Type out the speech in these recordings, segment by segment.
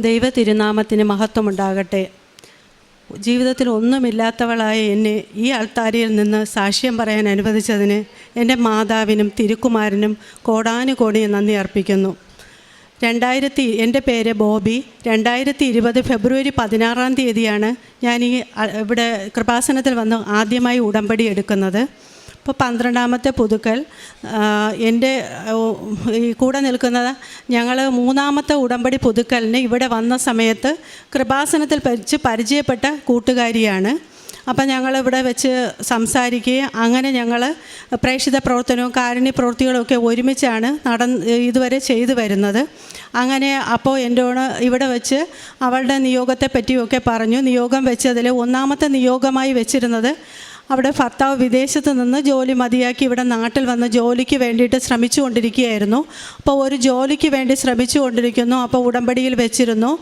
ദൈവ തിരുനാമത്തിന് മഹത്വമുണ്ടാകട്ടെ. ജീവിതത്തിൽ ഒന്നുമില്ലാത്തവളായ എന്നെ ഈ അൾത്താരിയിൽ നിന്ന് സാക്ഷ്യം പറയാൻ അനുവദിച്ചതിന് എന്റെ മാതാവിനും തിരുക്കുമാരനും കോടാനുകോടി നന്ദി അർപ്പിക്കുന്നു. രണ്ടായിരത്തി എന്റെ പേര് ബോബി. രണ്ടായിരത്തി ഇരുപത് ഫെബ്രുവരി പതിനാറാം തീയതിയാണ് ഞാൻ ഈ ഇവിടെ കൃപാസനത്തിൽ വന്ന് ആദ്യമായി ഉടമ്പടി എടുക്കുന്നത്. ഇപ്പോൾ പന്ത്രണ്ടാമത്തെ പുതുക്കൽ എന്റെ ഈ കൂടെ നിൽക്കുന്നത് ഞങ്ങൾ മൂന്നാമത്തെ ഉടമ്പടി പുതുക്കലിന് ഇവിടെ വന്ന സമയത്ത് കൃപാസനത്തിൽ വെച്ച് പരിചയപ്പെട്ട കൂട്ടുകാരിയാണ്. അപ്പം ഞങ്ങൾ ഇവിടെ വെച്ച് സംസാരിക്കുകയും അങ്ങനെ ഞങ്ങൾ പ്രേക്ഷിത പ്രവർത്തനവും കാരുണ്യ പ്രവൃത്തികളും ഒക്കെ ഒരുമിച്ചാണ് നട ഇതുവരെ ചെയ്തു വരുന്നത്. അങ്ങനെ അപ്പോൾ എന്നോട് ഇവിടെ വെച്ച് അവളുടെ നിയോഗത്തെ പറ്റിയൊക്കെ പറഞ്ഞു. നിയോഗം വെച്ചതിൽ ഒന്നാമത്തെ നിയോഗമായി വെച്ചിരുന്നത് അവിടെ ഭർത്താവ് വിദേശത്ത് നിന്ന് ജോലി മതിയാക്കി ഇവിടെ നാട്ടിൽ വന്ന് ജോലിക്ക് വേണ്ടിയിട്ട് ശ്രമിച്ചു കൊണ്ടിരിക്കുകയായിരുന്നു അപ്പോൾ ഒരു ജോലിക്ക് വേണ്ടി ശ്രമിച്ചു കൊണ്ടിരിക്കുന്നു അപ്പോൾ ഉടമ്പടിയിൽ വെച്ചിരുന്നു.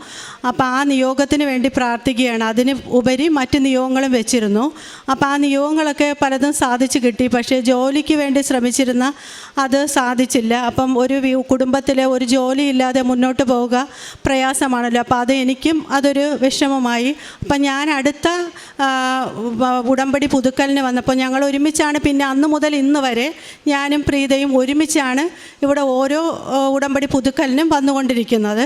അപ്പോൾ ആ നിയോഗത്തിന് വേണ്ടി പ്രാർത്ഥിക്കുകയാണ്. അതിന് ഉപരി മറ്റ് നിയോഗങ്ങളും വെച്ചിരുന്നു. അപ്പോൾ ആ നിയോഗങ്ങളൊക്കെ പലതും സാധിച്ചു കിട്ടി. പക്ഷേ ജോലിക്ക് വേണ്ടി ശ്രമിച്ചിരുന്ന അത് സാധിച്ചില്ല. അപ്പം ഒരു കുടുംബത്തിലെ ഒരു ജോലി ഇല്ലാതെ മുന്നോട്ട് പോവുക പ്രയാസമാണല്ലോ. അപ്പോൾ അത് എനിക്കും അതൊരു വിഷമമായി. അപ്പം ഞാൻ അടുത്ത ഉടമ്പടി ഉടമ്പടി പുതുക്കലിന് വന്നപ്പോൾ ഞങ്ങൾ ഒരുമിച്ചാണ് പിന്നെ അന്ന് മുതൽ ഇന്ന് വരെ ഞാനും പ്രീതയും ഒരുമിച്ചാണ് ഇവിടെ ഓരോ ഉടമ്പടി പുതുക്കലിനും വന്നുകൊണ്ടിരിക്കുന്നത്.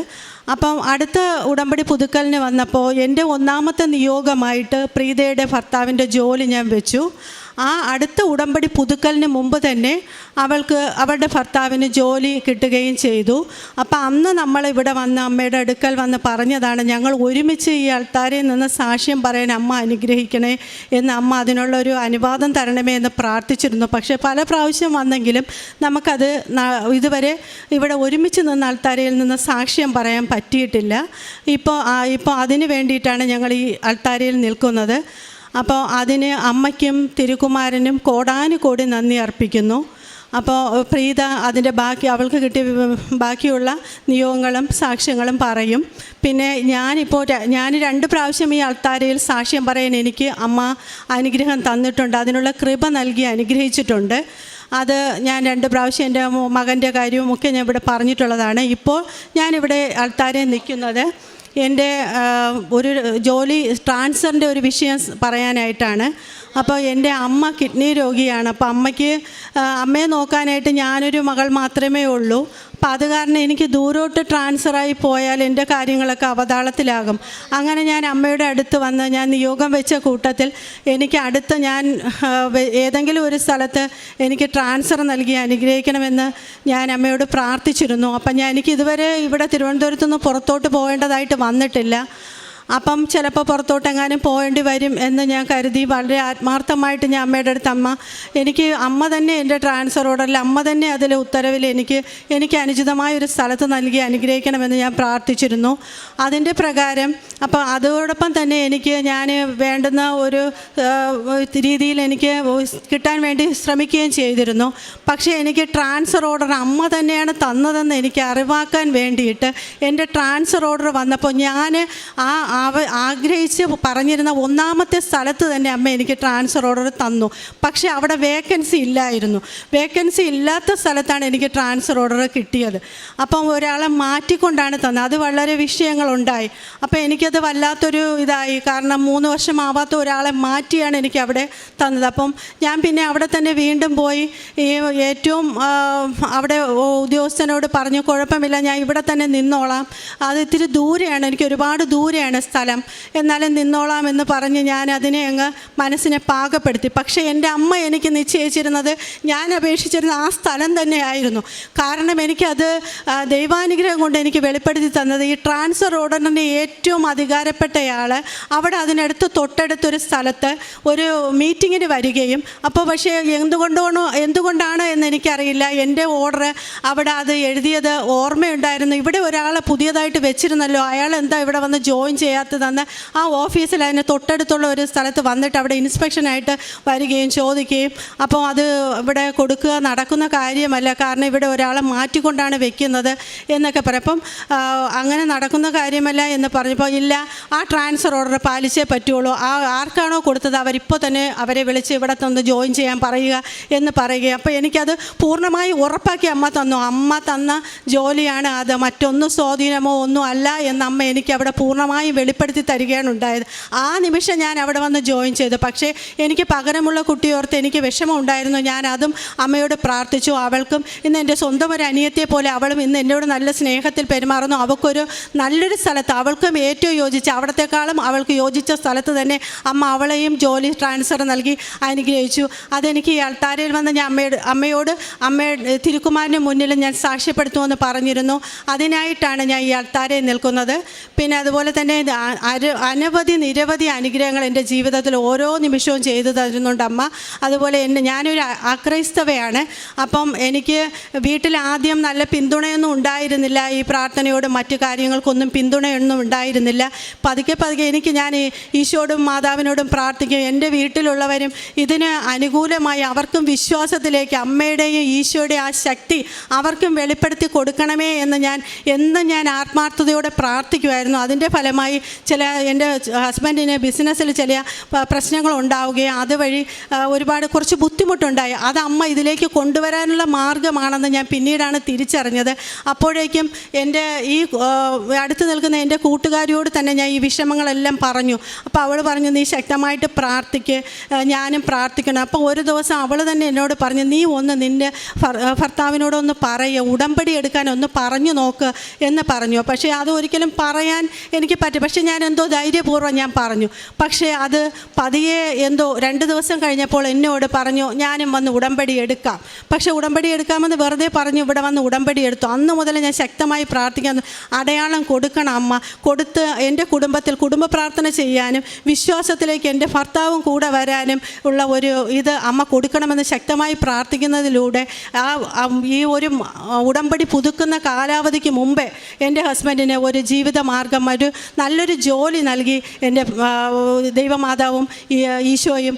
അപ്പം അടുത്ത ഉടമ്പടി പുതുക്കലിന് വന്നപ്പോൾ എന്റെ ഒന്നാമത്തെ നിയോഗമായിട്ട് പ്രീതയുടെ ഭർത്താവിന്റെ ജോലി ഞാൻ വെച്ചു. ആ അടുത്ത ഉടമ്പടി പുതുക്കലിന് മുമ്പ് തന്നെ അവൾക്ക് അവളുടെ ഭർത്താവിന് ജോലി കിട്ടുകയും ചെയ്തു. അപ്പം അന്ന് നമ്മൾ ഇവിടെ വന്ന് അമ്മയുടെ അടുക്കൽ വന്ന് പറഞ്ഞതാണ് ഞങ്ങൾ ഒരുമിച്ച് ഈ ആൾത്താരിൽ നിന്ന് സാക്ഷ്യം പറയാൻ അമ്മ അനുഗ്രഹിക്കണേ എന്ന് അമ്മ അതിനുള്ളൊരു അനുവാദം തരണമേ എന്ന് പ്രാർത്ഥിച്ചിരുന്നു. പക്ഷേ പല പ്രാവശ്യം വന്നെങ്കിലും നമുക്കത് ഇതുവരെ ഇവിടെ ഒരുമിച്ച് നിന്ന് ആൾത്താരയിൽ നിന്ന് സാക്ഷ്യം പറയാൻ പറ്റിയിട്ടില്ല. ഇപ്പോൾ ഇപ്പോൾ അതിന് വേണ്ടിയിട്ടാണ് ഞങ്ങൾ ഈ അൾത്താരയിൽ നിൽക്കുന്നത്. അപ്പോൾ അതിന് അമ്മയ്ക്കും തിരുക്കുമാരനും കോടാനുകോടി നന്ദി അർപ്പിക്കുന്നു. അപ്പോൾ പ്രീത അതിന്റെ ബാക്കി അവൾക്ക് കിട്ടിയ ബാക്കിയുള്ള നിയോഗങ്ങളും സാക്ഷ്യങ്ങളും പറയും. പിന്നെ ഞാനിപ്പോൾ ഞാൻ രണ്ട് പ്രാവശ്യം ഈ അൾത്താരയിൽ സാക്ഷ്യം പറയാൻ എനിക്ക് അമ്മ അനുഗ്രഹം തന്നിട്ടുണ്ട്. അതിനുള്ള കൃപ നൽകി അനുഗ്രഹിച്ചിട്ടുണ്ട്. അത് ഞാൻ രണ്ട് പ്രാവശ്യം എന്റെ മകന്റെ കാര്യവും ഒക്കെ ഞാൻ ഇവിടെ പറഞ്ഞിട്ടുള്ളതാണ്. ഇപ്പോൾ ഞാനിവിടെ അൾത്താരെ നിൽക്കുന്നത്. എന്റെ ഒരു ജോലി ട്രാൻസ്ഫറിന്റെ ഒരു വിഷയം പറയാനായിട്ടാണ്. അപ്പോൾ എന്റെ അമ്മ കിഡ്നി രോഗിയാണ്. അപ്പോൾ അമ്മയ്ക്ക് അമ്മയെ നോക്കാനായിട്ട് ഞാനൊരു മകൾ മാത്രമേ ഉള്ളൂ. അപ്പം അത് കാരണം എനിക്ക് ദൂരോട്ട് ട്രാൻസ്ഫറായി പോയാൽ എന്റെ കാര്യങ്ങളൊക്കെ അവതാളത്തിലാകും. അങ്ങനെ ഞാൻ അമ്മയുടെ അടുത്ത് വന്ന് ഞാൻ നിയോഗം വെച്ച കൂട്ടത്തിൽ എനിക്ക് അടുത്ത് ഞാൻ ഏതെങ്കിലും ഒരു സ്ഥലത്ത് എനിക്ക് ട്രാൻസ്ഫർ നൽകി അനുഗ്രഹിക്കണമെന്ന് ഞാൻ അമ്മയോട് പ്രാർത്ഥിച്ചിരുന്നു. അപ്പം ഞാൻ എനിക്ക് ഇതുവരെ ഇവിടെ തിരുവനന്തപുരത്തുനിന്ന് പുറത്തോട്ട് പോകേണ്ടതായിട്ട് വന്നിട്ടില്ല. അപ്പം ചിലപ്പോൾ പുറത്തോട്ടെങ്ങാനും പോകേണ്ടി വരും എന്ന് ഞാൻ കരുതി. വളരെ ആത്മാർത്ഥമായിട്ട് ഞാൻ അമ്മയുടെ അടുത്ത് അമ്മ എനിക്ക് അമ്മ തന്നെ എന്റെ ട്രാൻസ്ഫർ ഓർഡറിൽ അമ്മ തന്നെ അതിലെ ഉത്തരവിൽ എനിക്ക് എനിക്ക് അനുചിതമായ ഒരു സ്ഥലത്ത് നൽകി അനുഗ്രഹിക്കണമെന്ന് ഞാൻ പ്രാർത്ഥിച്ചിരുന്നു. അതിന്റെ പ്രകാരം അപ്പോൾ അതോടൊപ്പം തന്നെ എനിക്ക് ഞാൻ വേണ്ടുന്ന ഒരു രീതിയിൽ എനിക്ക് കിട്ടാൻ വേണ്ടി ശ്രമിക്കുകയും ചെയ്തിരുന്നു. പക്ഷേ എനിക്ക് ട്രാൻസ്ഫർ ഓർഡർ അമ്മ തന്നെയാണ് തന്നതെന്ന് എനിക്ക് അറിവാക്കാൻ വേണ്ടിയിട്ട് എന്റെ ട്രാൻസ്ഫർ ഓർഡർ വന്നപ്പോൾ ഞാൻ ആ ആവ ആഗ്രഹിച്ച് പറഞ്ഞിരുന്ന ഒന്നാമത്തെ സ്ഥലത്ത് തന്നെ അമ്മ എനിക്ക് ട്രാൻസ്ഫർ ഓർഡർ തന്നു. പക്ഷെ അവിടെ വേക്കൻസി ഇല്ലായിരുന്നു. വേക്കൻസി ഇല്ലാത്ത സ്ഥലത്താണ് എനിക്ക് ട്രാൻസ്ഫർ ഓർഡർ കിട്ടിയത്. അപ്പം ഒരാളെ മാറ്റിക്കൊണ്ടാണ് തന്നത്. അത് വളരെ വിഷയങ്ങളുണ്ടായി. അപ്പം എനിക്കത് വല്ലാത്തൊരു ഇതായി. കാരണം മൂന്ന് വർഷം ആവാത്ത ഒരാളെ മാറ്റിയാണ് എനിക്ക് അവിടെ തന്നത്. അപ്പം ഞാൻ പിന്നെ അവിടെ തന്നെ വീണ്ടും പോയി. ഈ ഏറ്റവും അവിടെ ഉദ്യോഗസ്ഥനോട് പറഞ്ഞു കുഴപ്പമില്ല ഞാൻ ഇവിടെ തന്നെ നിന്നോളാം. അത് ഇത്തിരി ദൂരെയാണ്. എനിക്ക് ഒരുപാട് ദൂരെയാണ്. സ്ഥലം. എന്നാലും നിന്നോളാം എന്ന് പറഞ്ഞ് ഞാൻ അതിനെ അങ്ങ് മനസ്സിനെ പാകപ്പെടുത്തി. പക്ഷേ എന്റെ അമ്മ എനിക്ക് നിശ്ചയിച്ചിരുന്നത് ഞാൻ അപേക്ഷിച്ചിരുന്ന ആ സ്ഥലം തന്നെയായിരുന്നു. കാരണം എനിക്കത് ദൈവാനുഗ്രഹം കൊണ്ട് എനിക്ക് വെളിപ്പെടുത്തി തന്നത് ഈ ട്രാൻസ്ഫർ ഓർഡറിന്റെ ഏറ്റവും അധികാരപ്പെട്ടയാൾ അവിടെ അതിനടുത്ത് തൊട്ടടുത്തൊരു സ്ഥലത്ത് ഒരു മീറ്റിങ്ങിന് വരികയും അപ്പോൾ പക്ഷേ എന്തുകൊണ്ടാണോ എന്തുകൊണ്ടാണ് എന്ന് എനിക്കറിയില്ല. എന്റെ ഓർഡർ അവിടെ അത് എഴുതിയത് ഓർമ്മയുണ്ടായിരുന്നു. ഇവിടെ ഒരാളെ പുതിയതായിട്ട് വെച്ചിരുന്നല്ലോ. അയാൾ എന്താ ഇവിടെ വന്ന് ജോയിൻ ചെയ്യാൻ ചെയ്യാത്തതെന്ന് ആ ഓഫീസിൽ അതിന് തൊട്ടടുത്തുള്ള ഒരു സ്ഥലത്ത് വന്നിട്ട് അവിടെ ഇൻസ്പെക്ഷനായിട്ട് വരികയും ചോദിക്കുകയും അപ്പോൾ അത് ഇവിടെ കൊടുക്കുക നടക്കുന്ന കാര്യമല്ല. കാരണം ഇവിടെ ഒരാളെ മാറ്റിക്കൊണ്ടാണ് വെക്കുന്നത് എന്നൊക്കെ പറയപ്പം അങ്ങനെ നടക്കുന്ന കാര്യമല്ല എന്ന് പറഞ്ഞപ്പോൾ ഇല്ല ആ ട്രാൻസ്ഫർ ഓർഡർ പാലിച്ചേ പറ്റുള്ളൂ. ആ ആർക്കാണോ കൊടുത്തത്? അവരിപ്പോൾ തന്നെ അവരെ വിളിച്ച് ഇവിടെ തന്ന് ജോയിൻ ചെയ്യാൻ പറയുക എന്ന് പറയുക അപ്പോൾ എനിക്കത് പൂർണമായി ഉറപ്പാക്കി അമ്മ തന്നു. അമ്മ തന്ന ജോലിയാണ് അത്. മറ്റൊന്നും സ്വാധീനമോ ഒന്നും അല്ല എന്ന് അമ്മ എനിക്ക് അവിടെ പൂർണമായും വെളിപ്പെടുത്തി തരികയാണ് ഉണ്ടായത്. ആ നിമിഷം ഞാൻ അവിടെ വന്ന് ജോയിൻ ചെയ്തു. പക്ഷേ എനിക്ക് പകരമുള്ള കുട്ടിയോർത്ത് എനിക്ക് വിഷമം ഉണ്ടായിരുന്നു. ഞാൻ അതും അമ്മയോട് പ്രാർത്ഥിച്ചു. അവൾക്കും ഇന്ന് എന്റെ സ്വന്തം ഒരു അനിയത്തെ പോലെ അവളും ഇന്ന് എന്നോട് നല്ല സ്നേഹത്തിൽ പെരുമാറുന്നു. അവൾക്കൊരു നല്ലൊരു സ്ഥലത്ത് അവൾക്കും ഏറ്റവും യോജിച്ച അവിടത്തെക്കാളും അവൾക്ക് യോജിച്ച സ്ഥലത്ത് തന്നെ അമ്മ അവളെയും ജോലി ട്രാൻസ്ഫർ നൽകി അനുഗ്രഹിച്ചു. അതെനിക്ക് ഈ അൾത്താരയിൽ വന്ന് ഞാൻ അമ്മയോട് അമ്മയോട് അമ്മയുടെ തിരുക്കുമാരന് മുന്നിൽ ഞാൻ സാക്ഷ്യപ്പെടുത്തുമെന്ന് പറഞ്ഞിരുന്നു. അതിനായിട്ടാണ് ഞാൻ ഈ അൾത്താരയിൽ നിൽക്കുന്നത്. പിന്നെ അതുപോലെ തന്നെ അനവധി നിരവധി അനുഗ്രഹങ്ങൾ എന്റെ ജീവിതത്തിൽ ഓരോ നിമിഷവും ചെയ്തു തരുന്നുണ്ട് അമ്മ. അതുപോലെ എന്നെ ഞാനൊരു അക്രൈസ്തവയാണ്. അപ്പം എനിക്ക് വീട്ടിൽ ആദ്യം നല്ല പിന്തുണയൊന്നും ഉണ്ടായിരുന്നില്ല. ഈ പ്രാർത്ഥനയോടും മറ്റു കാര്യങ്ങൾക്കൊന്നും പിന്തുണയൊന്നും ഉണ്ടായിരുന്നില്ല. പതുക്കെ പതുക്കെ എനിക്ക് ഞാൻ ഈശോടും മാതാവിനോടും പ്രാർത്ഥിക്കും. എന്റെ വീട്ടിലുള്ളവരും ഇതിന് അനുകൂലമായി അവർക്കും വിശ്വാസത്തിലേക്ക് അമ്മയുടെയും ഈശോയുടെയും ആ ശക്തി അവർക്കും വെളിപ്പെടുത്തി കൊടുക്കണമേ എന്ന് ഞാൻ എന്നും ഞാൻ ആത്മാർത്ഥതയോടെ പ്രാർത്ഥിക്കുമായിരുന്നു. അതിന്റെ ഫലമായി ചില എന്റെ ഹസ്ബൻഡിന് ബിസിനസ്സിൽ ചില പ്രശ്നങ്ങൾ ഉണ്ടാവുകയും അതുവഴി ഒരുപാട് കുറച്ച് ബുദ്ധിമുട്ടുണ്ടായി. അത് അമ്മ ഇതിലേക്ക് കൊണ്ടുവരാനുള്ള മാർഗമാണെന്ന് ഞാൻ പിന്നീടാണ് തിരിച്ചറിഞ്ഞത്. അപ്പോഴേക്കും എന്റെ ഈ അടുത്ത് നിൽക്കുന്ന എന്റെ കൂട്ടുകാരിയോട് തന്നെ ഞാൻ ഈ വിഷമങ്ങളെല്ലാം പറഞ്ഞു. അപ്പോൾ അവൾ പറഞ്ഞു നീ ശക്തമായിട്ട് പ്രാർത്ഥിക്ക്. ഞാനും പ്രാർത്ഥിക്കണം. അപ്പോൾ ഒരു ദിവസം അവൾ തന്നെ എന്നോട് പറഞ്ഞു നീ ഒന്ന് നിന്റെ ഭർത്താവിനോടൊന്ന് പറയുക ഉടമ്പടി എടുക്കാൻ ഒന്ന് പറഞ്ഞു നോക്ക് എന്ന് പറഞ്ഞു. പക്ഷേ അത് ഒരിക്കലും പറയാൻ എനിക്ക് പറ്റും. പക്ഷേ ഞാൻ എന്തോ ധൈര്യപൂർവം ഞാൻ പറഞ്ഞു. പക്ഷേ അത് പതിയെ എന്തോ രണ്ട് ദിവസം കഴിഞ്ഞപ്പോൾ എന്നോട് പറഞ്ഞു ഞാനും വന്ന് ഉടമ്പടി എടുക്കാം. പക്ഷേ ഉടമ്പടി എടുക്കാമെന്ന് വെറുതെ പറഞ്ഞു ഇവിടെ വന്ന് ഉടമ്പടി എടുത്തു. അന്ന് മുതൽ ഞാൻ ശക്തമായി പ്രാർത്ഥിക്കാൻ അടയാളം കൊടുക്കണം അമ്മ. കൊടുത്ത് എന്റെ കുടുംബത്തിൽ കുടുംബ പ്രാർത്ഥന ചെയ്യാനും വിശ്വാസത്തിലേക്ക് എന്റെ ഭർത്താവും കൂടെ വരാനും ഉള്ള ഒരു ഇത് അമ്മ കൊടുക്കണമെന്ന് ശക്തമായി പ്രാർത്ഥിക്കുന്നതിലൂടെ ആ ഈ ഒരു ഉടമ്പടി പുതുക്കുന്ന കാലാവധിക്ക് മുമ്പേ എന്റെ ഹസ്ബൻഡിന് ഒരു ജീവിത മാർഗം ഒരു നല്ലൊരു ജോലി നൽകി എന്റെ ദൈവമാതാവും ഈശോയും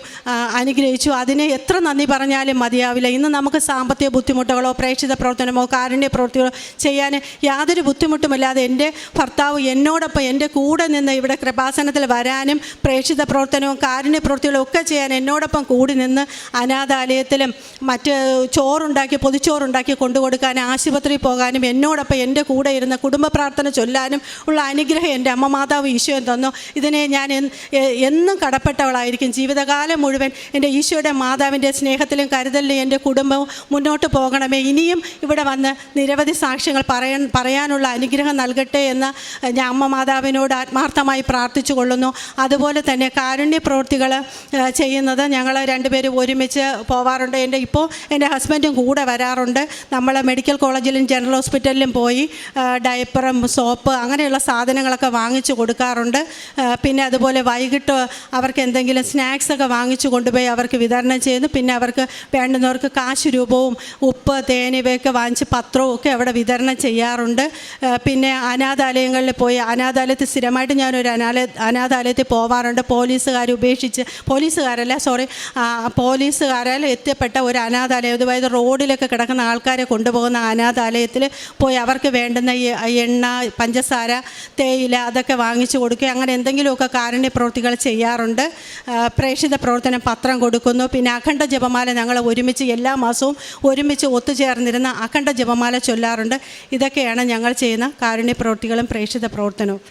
അനുഗ്രഹിച്ചു. അതിനെ എത്ര നന്ദി പറഞ്ഞാലും മതിയാവില്ല. ഇന്ന് നമുക്ക് സാമ്പത്തിക ബുദ്ധിമുട്ടുകളോ പ്രേക്ഷിത പ്രവർത്തനമോ കാരുണ്യ പ്രവൃത്തികളോ ചെയ്യാൻ യാതൊരു ബുദ്ധിമുട്ടുമില്ലാതെ എന്റെ ഭർത്താവ് എന്നോടൊപ്പം എന്റെ കൂടെ നിന്ന് ഇവിടെ കൃപാസനത്തിൽ വരാനും പ്രേക്ഷിത പ്രവർത്തനവും കാരുണ്യ പ്രവൃത്തികളും ഒക്കെ ചെയ്യാൻ എന്നോടൊപ്പം കൂടി നിന്ന് അനാഥാലയത്തിലും മറ്റ് ചോറുണ്ടാക്കി പൊതിച്ചോറുണ്ടാക്കി കൊണ്ടുകൊടുക്കാൻ ആശുപത്രിയിൽ പോകാനും എന്നോടൊപ്പം എന്റെ കൂടെ ഇരുന്ന് കുടുംബ പ്രാർത്ഥന ചൊല്ലാനും ഉള്ള അനുഗ്രഹം എന്റെ അമ്മ മാതാവ് ഈശോയും തന്നു. ഇതിനെ ഞാൻ എന്നും കടപ്പെട്ടവളായിരിക്കും. ജീവിതകാലം മുഴുവൻ എന്റെ ഈശോയുടെ മാതാവിന്റെ സ്നേഹത്തിലും കരുതലിലും എന്റെ കുടുംബവും മുന്നോട്ട് പോകണമേ. ഇനിയും ഇവിടെ വന്ന് നിരവധി സാക്ഷ്യങ്ങൾ പറയാൻ പറയാനുള്ള അനുഗ്രഹം നൽകട്ടെ എന്ന് ഞാൻ അമ്മ മാതാവിനോട് ആത്മാർത്ഥമായി പ്രാർത്ഥിച്ചു കൊള്ളുന്നു അതുപോലെ തന്നെ കാരുണ്യ പ്രവൃത്തികൾ ചെയ്യുന്നത് ഞങ്ങൾ രണ്ടുപേരും ഒരുമിച്ച് പോവാറുണ്ട്. എന്റെ ഇപ്പോൾ എന്റെ ഹസ്ബൻഡും കൂടെ വരാറുണ്ട്. നമ്മൾ മെഡിക്കൽ കോളേജിലും ജനറൽ ഹോസ്പിറ്റലിലും പോയി ഡയപ്പറും സോപ്പ് അങ്ങനെയുള്ള സാധനങ്ങളൊക്കെ വാങ്ങിച്ചു കൊടുക്കാറുണ്ട്. പിന്നെ അതുപോലെ വൈകിട്ട് അവർക്ക് എന്തെങ്കിലും സ്നാക്സ് ഒക്കെ വാങ്ങിച്ചു കൊണ്ടുപോയി അവർക്ക് വിതരണം ചെയ്യുന്നു. പിന്നെ അവർക്ക് വേണ്ടുന്നവർക്ക് കാശ് രൂപവും ഉപ്പ് തേൻ ഇവയൊക്കെ വാങ്ങിച്ച് പത്രവും ഒക്കെ അവിടെ വിതരണം ചെയ്യാറുണ്ട്. പിന്നെ അനാഥാലയങ്ങളിൽ പോയി അനാഥാലയത്തിൽ സ്ഥിരമായിട്ട് ഞാനൊരു അനാലയ അനാഥാലയത്തിൽ പോവാറുണ്ട്. പോലീസുകാർ ഉപേക്ഷിച്ച് പോലീസുകാരല്ല സോറി പോലീസുകാരാൽ എത്തിപ്പെട്ട ഒരു അനാഥാലയം അതായത് റോഡിലൊക്കെ കിടക്കുന്ന ആൾക്കാരെ കൊണ്ടുപോകുന്ന അനാഥാലയത്തിൽ പോയി അവർക്ക് വേണ്ടുന്ന എണ്ണ പഞ്ചസാര തേയില അതൊക്കെ വാങ്ങിച്ചു കൊടുക്കുക അങ്ങനെ എന്തെങ്കിലുമൊക്കെ കാരുണ്യ പ്രവൃത്തികൾ ചെയ്യാറുണ്ട്. പ്രേക്ഷിത പ്രവർത്തനം പത്രം കൊടുക്കുന്നു. പിന്നെ അഖണ്ഡ ജപമാല ഞങ്ങൾ ഒരുമിച്ച് എല്ലാ മാസവും ഒരുമിച്ച് ഒത്തുചേർന്നിരുന്ന അഖണ്ഡ ജപമാല ചൊല്ലാറുണ്ട്. ഇതൊക്കെയാണ് ഞങ്ങൾ ചെയ്യുന്ന കാരുണ്യ പ്രവൃത്തികളും പ്രേക്ഷിത പ്രവർത്തനവും.